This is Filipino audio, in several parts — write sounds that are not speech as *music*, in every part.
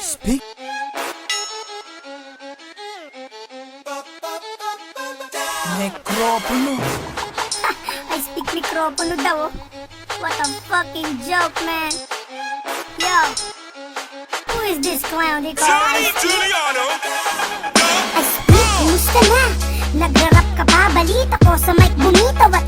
speak. Necropulo. *laughs* I speak mikropono daw. oh. What a fucking joke, man. Yo. Who is this clown they call I speak? I speak, kumusta na? Nagrarap ka pa, balita ko sa mic bumitaw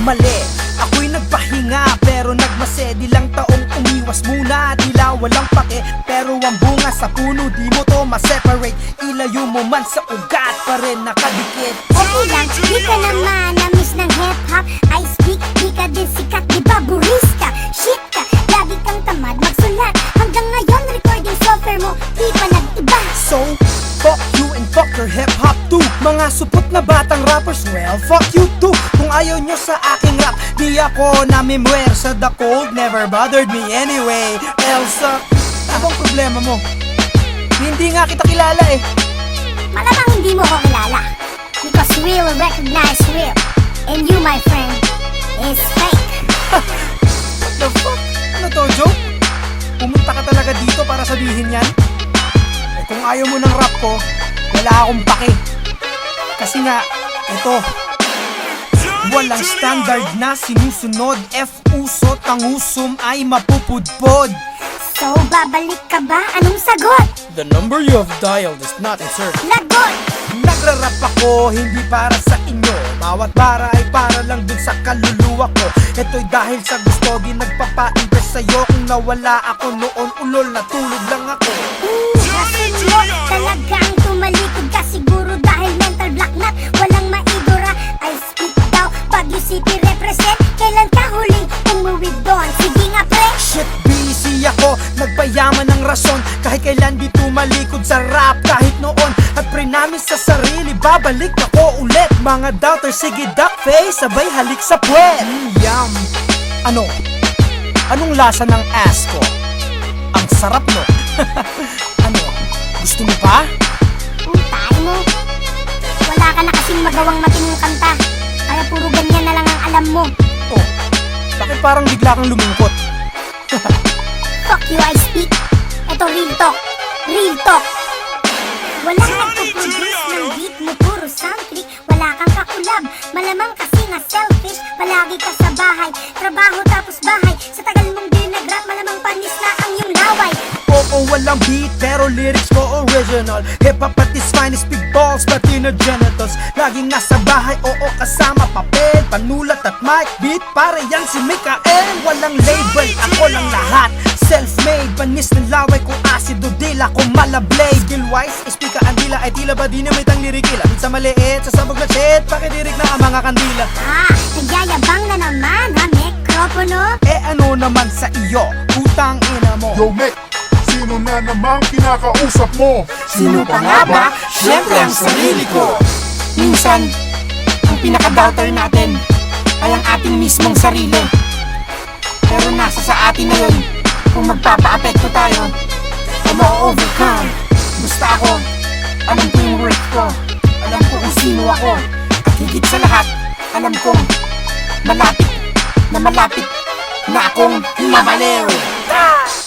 Mali, ako'y nagpahinga pero nagmase Di lang taong umiwas muna. Tila walang pake pero ang bunga sa puno Di mo to ma-separate. Ilayo mo man sa ugat pa rin nakadikit. Okay lang, di ka naman na-miss ng hip-hop. I speak, di ka din sikat, di ba buris ka? Shit ka, Mga supot na batang rappers, well, fuck you too Kung ayaw nyo sa aking rap, di ako namimwer Sa the cold, never bothered me anyway Elsa, ano bang problema mo? Hindi nga kita kilala eh Malamang hindi mo ko kilala Because real will recognize real And you, my friend, is fake What the fuck? Ano to, joke? Pumunta ka talaga dito para sabihin yan? Eh kung ayaw mo ng rap ko, wala akong pake. Kasi nga, ito, walang standard na sinusunod. F uso, tangusom ay mapupudpod. So, babalik ka ba? Anong sagot? The number you have dialed is not in service. Lagot! Nagrarap ako, hindi para sa inyo. Bawat bara ay para lang dun sa kaluluwa ko. Ito'y dahil sa gusto, di nagpapa-impress sa'yo. Kung nawala ako noon, ulol na tulog lang ako. Rason mo talagang nagpayaman ng rason Kahit kailan di tumalikod sa rap kahit noon At prinamis sa sarili, babalik ako ulit Mga doubters, sige duck face, sabay halik sa puwet mm, Yum! Ano? Anong lasa ng ass ko? Ang sarap no? *laughs* ano? Gusto mo pa? Putay mo Wala ka na kasing magawang matinong kanta Kaya puro ganyan na lang ang alam mo Oh, bakit parang bigla kang lumungkot? *laughs* You, I speak Ito real talk. Real talk. Walang nagpo-produce ng beat mo Puro sound click Wala kang kakulab Malamang kasi nga selfish. Palagi ka sa bahay Trabaho tapos bahay. Sa tagal mong di nag-rap Malamang panis na ang iyong laway. Oo, walang beat pero lyrics ko original. Hip-hop at is finest big balls pati na genitals. Laging nasa bahay, oo kasama papel Panulat at mic beat, pare yan si Mikael Walang label, ako lang lahat Self-made, panis ng laway ko asido dila ko malablade. Skill-wise, ispika ang dila ay tila ba di na may tang lirikila? Sa maliit, sa sabog na shit, pakidirik na ang mga kandila. Ah, nagyayabang na naman ha, mikropono Eh ano naman sa iyo, putang ina mo? Yo, Mick, sino na namang kinakausap mo? Sino pa nga ba? Siyempre ang sarili ko. Minsan, ang pinaka-doubter natin ay ang ating mismong sarili. Pero nasa sa atin na yun kung magpapa-apekto tayo. O ma-overcome Basta ako, alam ko yung worth ko. Alam ko kung sino ako. At higit sa lahat, alam kong malapit na malapit na akong mabaliw Ah!